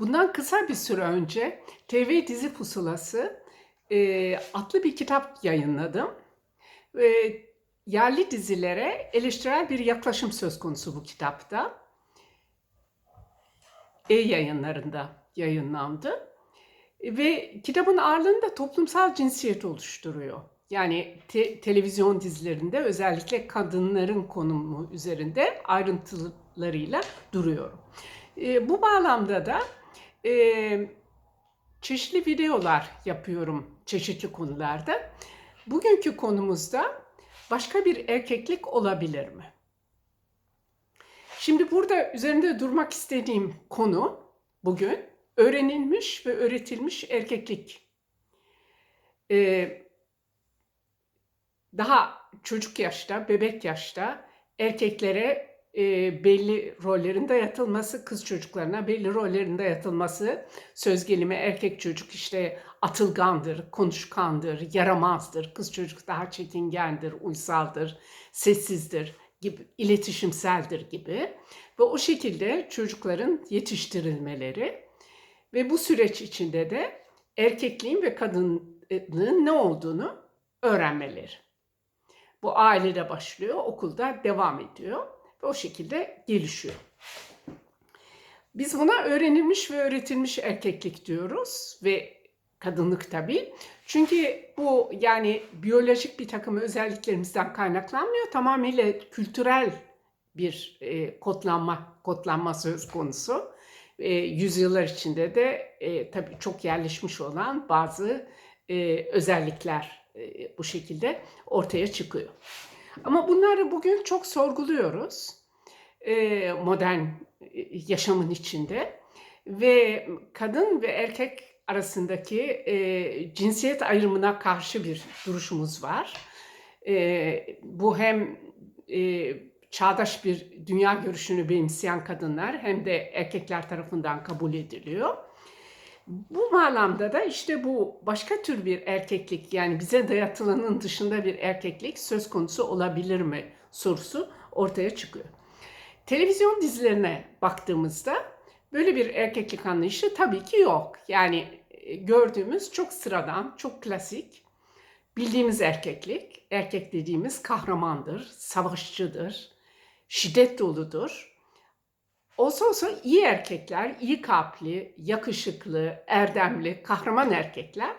Bundan kısa bir süre önce TV Dizi Pusulası e, adlı bir kitap yayınladım. E, yerli dizilere eleştirel bir yaklaşım söz konusu bu kitapta. E-yayınlarında yayınlandı. Ve kitabın ağırlığında toplumsal cinsiyet oluşturuyor. Yani te- televizyon dizilerinde özellikle kadınların konumu üzerinde ayrıntılarıyla duruyorum. E, bu bağlamda da e, çeşitli videolar yapıyorum çeşitli konularda. Bugünkü konumuzda başka bir erkeklik olabilir mi? Şimdi burada üzerinde durmak istediğim konu bugün öğrenilmiş ve öğretilmiş erkeklik. Ee, daha çocuk yaşta, bebek yaşta erkeklere e, belli rollerin dayatılması, kız çocuklarına belli rollerin dayatılması, söz gelimi erkek çocuk işte atılgandır, konuşkandır, yaramazdır, kız çocuk daha çekingendir, uysaldır, sessizdir gibi, iletişimseldir gibi ve o şekilde çocukların yetiştirilmeleri ve bu süreç içinde de erkekliğin ve kadınlığın ne olduğunu öğrenmeleri. Bu ailede başlıyor, okulda devam ediyor o şekilde gelişiyor. Biz buna öğrenilmiş ve öğretilmiş erkeklik diyoruz ve kadınlık tabii. Çünkü bu yani biyolojik bir takım özelliklerimizden kaynaklanmıyor. Tamamıyla kültürel bir e, kodlanma, kodlanma söz konusu. E, yüzyıllar içinde de e, tabii çok yerleşmiş olan bazı e, özellikler e, bu şekilde ortaya çıkıyor. Ama bunları bugün çok sorguluyoruz e, modern e, yaşamın içinde ve kadın ve erkek arasındaki e, cinsiyet ayrımına karşı bir duruşumuz var. Bu hem çağdaş bir dünya görüşünü benimseyen kadınlar hem de erkekler tarafından kabul ediliyor. Bu bağlamda da işte bu başka tür bir erkeklik yani bize dayatılanın dışında bir erkeklik söz konusu olabilir mi sorusu ortaya çıkıyor. Televizyon dizilerine baktığımızda böyle bir erkeklik anlayışı tabii ki yok. Yani e, gördüğümüz çok sıradan, çok klasik bildiğimiz erkeklik. Erkek dediğimiz kahramandır, savaşçıdır, şiddet doludur. Olsa olsa iyi erkekler, iyi kalpli, yakışıklı, erdemli, kahraman erkekler,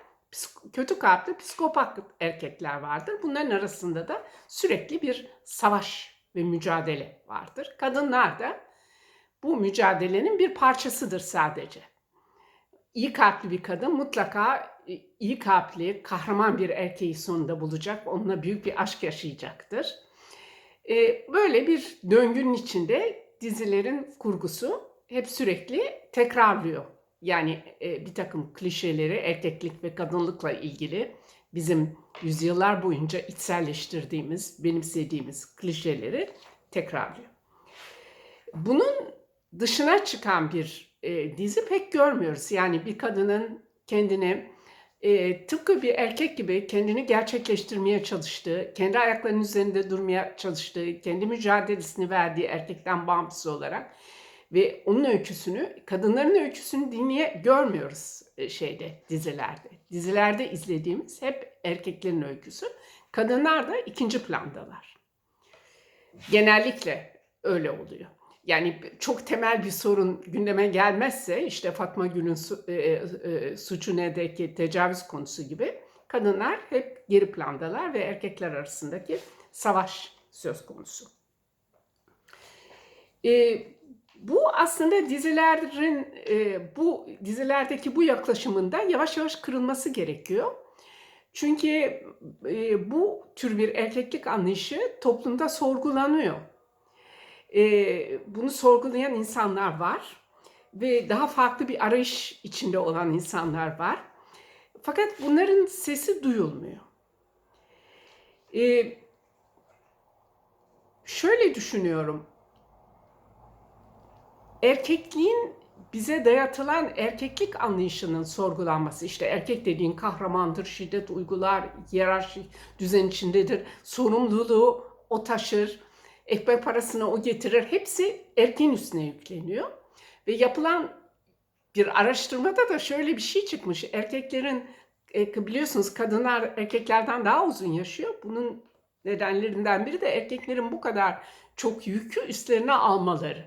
kötü kalpli, psikopat erkekler vardır. Bunların arasında da sürekli bir savaş ve mücadele vardır. Kadınlar da bu mücadelenin bir parçasıdır sadece. İyi kalpli bir kadın mutlaka iyi kalpli, kahraman bir erkeği sonunda bulacak, onunla büyük bir aşk yaşayacaktır. Böyle bir döngünün içinde dizilerin kurgusu hep sürekli tekrarlıyor. Yani bir takım klişeleri erkeklik ve kadınlıkla ilgili bizim yüzyıllar boyunca içselleştirdiğimiz, benimsediğimiz klişeleri tekrarlıyor. Bunun dışına çıkan bir e, dizi pek görmüyoruz. Yani bir kadının kendini e, tıpkı bir erkek gibi kendini gerçekleştirmeye çalıştığı, kendi ayaklarının üzerinde durmaya çalıştığı, kendi mücadelesini verdiği erkekten bağımsız olarak ve onun öyküsünü, kadınların öyküsünü dinleye görmüyoruz e, şeyde dizilerde. Dizilerde izlediğimiz hep erkeklerin öyküsü. Kadınlar da ikinci plandalar. Genellikle öyle oluyor. Yani çok temel bir sorun gündeme gelmezse işte Fatma Gül'ün su, e, e, suçu nedeki tecavüz konusu gibi kadınlar hep geri plandalar ve erkekler arasındaki savaş söz konusu. E, bu aslında dizilerin e, bu dizilerdeki bu yaklaşımında yavaş yavaş kırılması gerekiyor. Çünkü e, bu tür bir erkeklik anlayışı toplumda sorgulanıyor. E, bunu sorgulayan insanlar var ve daha farklı bir arayış içinde olan insanlar var. Fakat bunların sesi duyulmuyor. E, şöyle düşünüyorum erkekliğin bize dayatılan erkeklik anlayışının sorgulanması işte erkek dediğin kahramandır, şiddet uygular, hiyerarşik düzen içindedir, sorumluluğu o taşır, ekmek parasını o getirir. Hepsi erkeğin üstüne yükleniyor ve yapılan bir araştırmada da şöyle bir şey çıkmış. Erkeklerin e, biliyorsunuz kadınlar erkeklerden daha uzun yaşıyor. Bunun nedenlerinden biri de erkeklerin bu kadar çok yükü üstlerine almaları.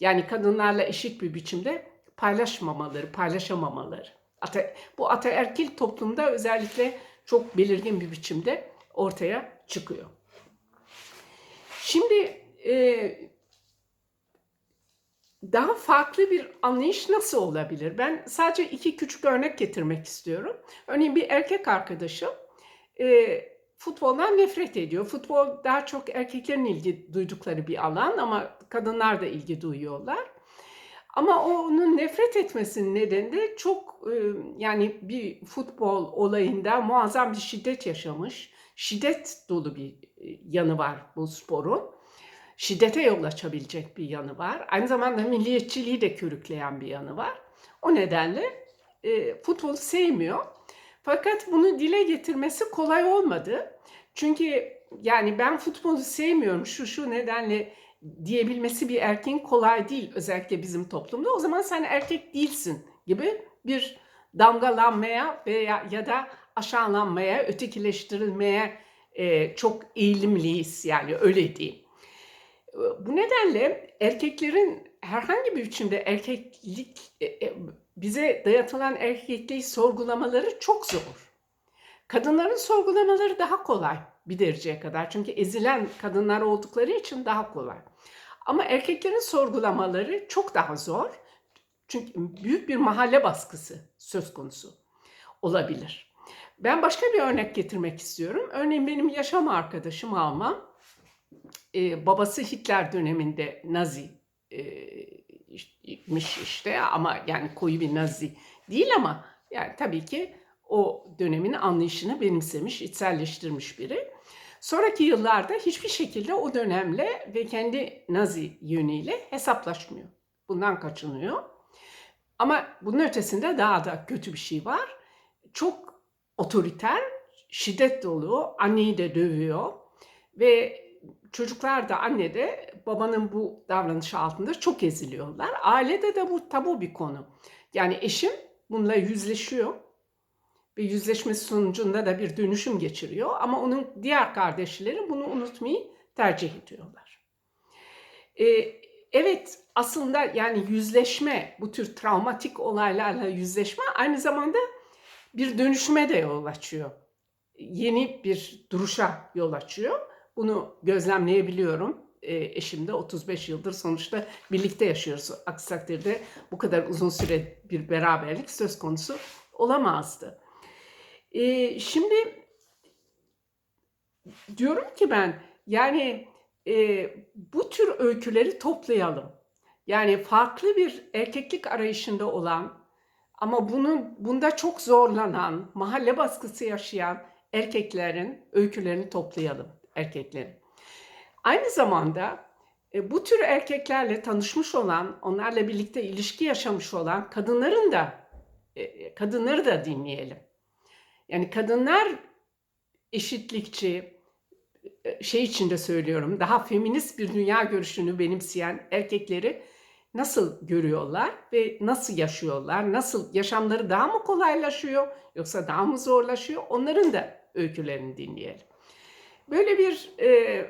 Yani kadınlarla eşit bir biçimde paylaşmamaları, paylaşamamaları. Ata, bu ataerkil toplumda özellikle çok belirgin bir biçimde ortaya çıkıyor. Şimdi e, daha farklı bir anlayış nasıl olabilir? Ben sadece iki küçük örnek getirmek istiyorum. Örneğin bir erkek arkadaşım e, futboldan nefret ediyor. Futbol daha çok erkeklerin ilgi duydukları bir alan ama kadınlar da ilgi duyuyorlar. Ama onun nefret etmesinin nedeni de çok e, yani bir futbol olayında muazzam bir şiddet yaşamış. Şiddet dolu bir yanı var bu sporun. Şiddete yol açabilecek bir yanı var. Aynı zamanda milliyetçiliği de körükleyen bir yanı var. O nedenle e, futbolu sevmiyor. Fakat bunu dile getirmesi kolay olmadı. Çünkü yani ben futbolu sevmiyorum şu şu nedenle diyebilmesi bir erkeğin kolay değil özellikle bizim toplumda. O zaman sen erkek değilsin gibi bir damgalanmaya veya ya da aşağılanmaya, ötekileştirilmeye e, çok eğilimliyiz yani öyle diyeyim. Bu nedenle erkeklerin herhangi bir biçimde erkeklik e, e, bize dayatılan erkekliği sorgulamaları çok zor. Kadınların sorgulamaları daha kolay bir dereceye kadar. Çünkü ezilen kadınlar oldukları için daha kolay. Ama erkeklerin sorgulamaları çok daha zor. Çünkü büyük bir mahalle baskısı söz konusu olabilir. Ben başka bir örnek getirmek istiyorum. Örneğin benim yaşam arkadaşım Alman. Ee, babası Hitler döneminde Nazi e, miş işte ama yani koyu bir Nazi değil ama yani tabii ki o dönemin anlayışını benimsemiş, içselleştirmiş biri. Sonraki yıllarda hiçbir şekilde o dönemle ve kendi Nazi yönüyle hesaplaşmıyor. Bundan kaçınıyor. Ama bunun ötesinde daha da kötü bir şey var. Çok otoriter, şiddet dolu, anneyi de dövüyor ve çocuklar da anne de babanın bu davranışı altında çok eziliyorlar. Ailede de bu tabu bir konu. Yani eşim bununla yüzleşiyor ve yüzleşmesi sonucunda da bir dönüşüm geçiriyor. Ama onun diğer kardeşleri bunu unutmayı tercih ediyorlar. Ee, evet aslında yani yüzleşme, bu tür travmatik olaylarla yüzleşme aynı zamanda bir dönüşüme de yol açıyor. Yeni bir duruşa yol açıyor. Bunu gözlemleyebiliyorum. E, eşim de 35 yıldır sonuçta birlikte yaşıyoruz. Aksi takdirde bu kadar uzun süre bir beraberlik söz konusu olamazdı. E, şimdi diyorum ki ben yani e, bu tür öyküleri toplayalım. Yani farklı bir erkeklik arayışında olan ama bunun bunda çok zorlanan, mahalle baskısı yaşayan erkeklerin öykülerini toplayalım erkeklerin. Aynı zamanda e, bu tür erkeklerle tanışmış olan, onlarla birlikte ilişki yaşamış olan kadınların da e, kadınları da dinleyelim. Yani kadınlar eşitlikçi, e, şey içinde söylüyorum, daha feminist bir dünya görüşünü benimseyen erkekleri nasıl görüyorlar ve nasıl yaşıyorlar? Nasıl yaşamları daha mı kolaylaşıyor yoksa daha mı zorlaşıyor? Onların da öykülerini dinleyelim. Böyle bir e,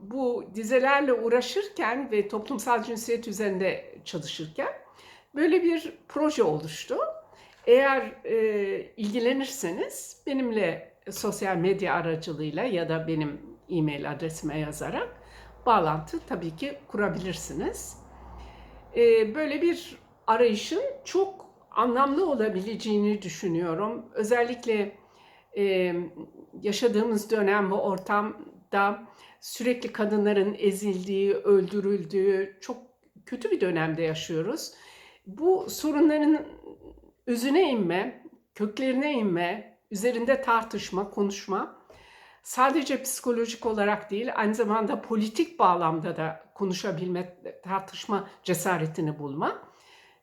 bu dizelerle uğraşırken ve toplumsal cinsiyet üzerinde çalışırken böyle bir proje oluştu. Eğer e, ilgilenirseniz benimle sosyal medya aracılığıyla ya da benim e-mail adresime yazarak bağlantı tabii ki kurabilirsiniz. E, böyle bir arayışın çok anlamlı olabileceğini düşünüyorum. Özellikle e, yaşadığımız dönem ve ortamda sürekli kadınların ezildiği, öldürüldüğü çok kötü bir dönemde yaşıyoruz. Bu sorunların özüne inme, köklerine inme, üzerinde tartışma, konuşma sadece psikolojik olarak değil aynı zamanda politik bağlamda da konuşabilme, tartışma cesaretini bulma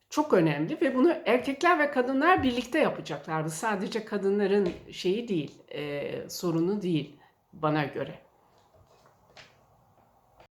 çok önemli ve bunu erkekler ve kadınlar birlikte yapacaklar. Bu sadece kadınların şeyi değil, e, sorunu değil bana göre.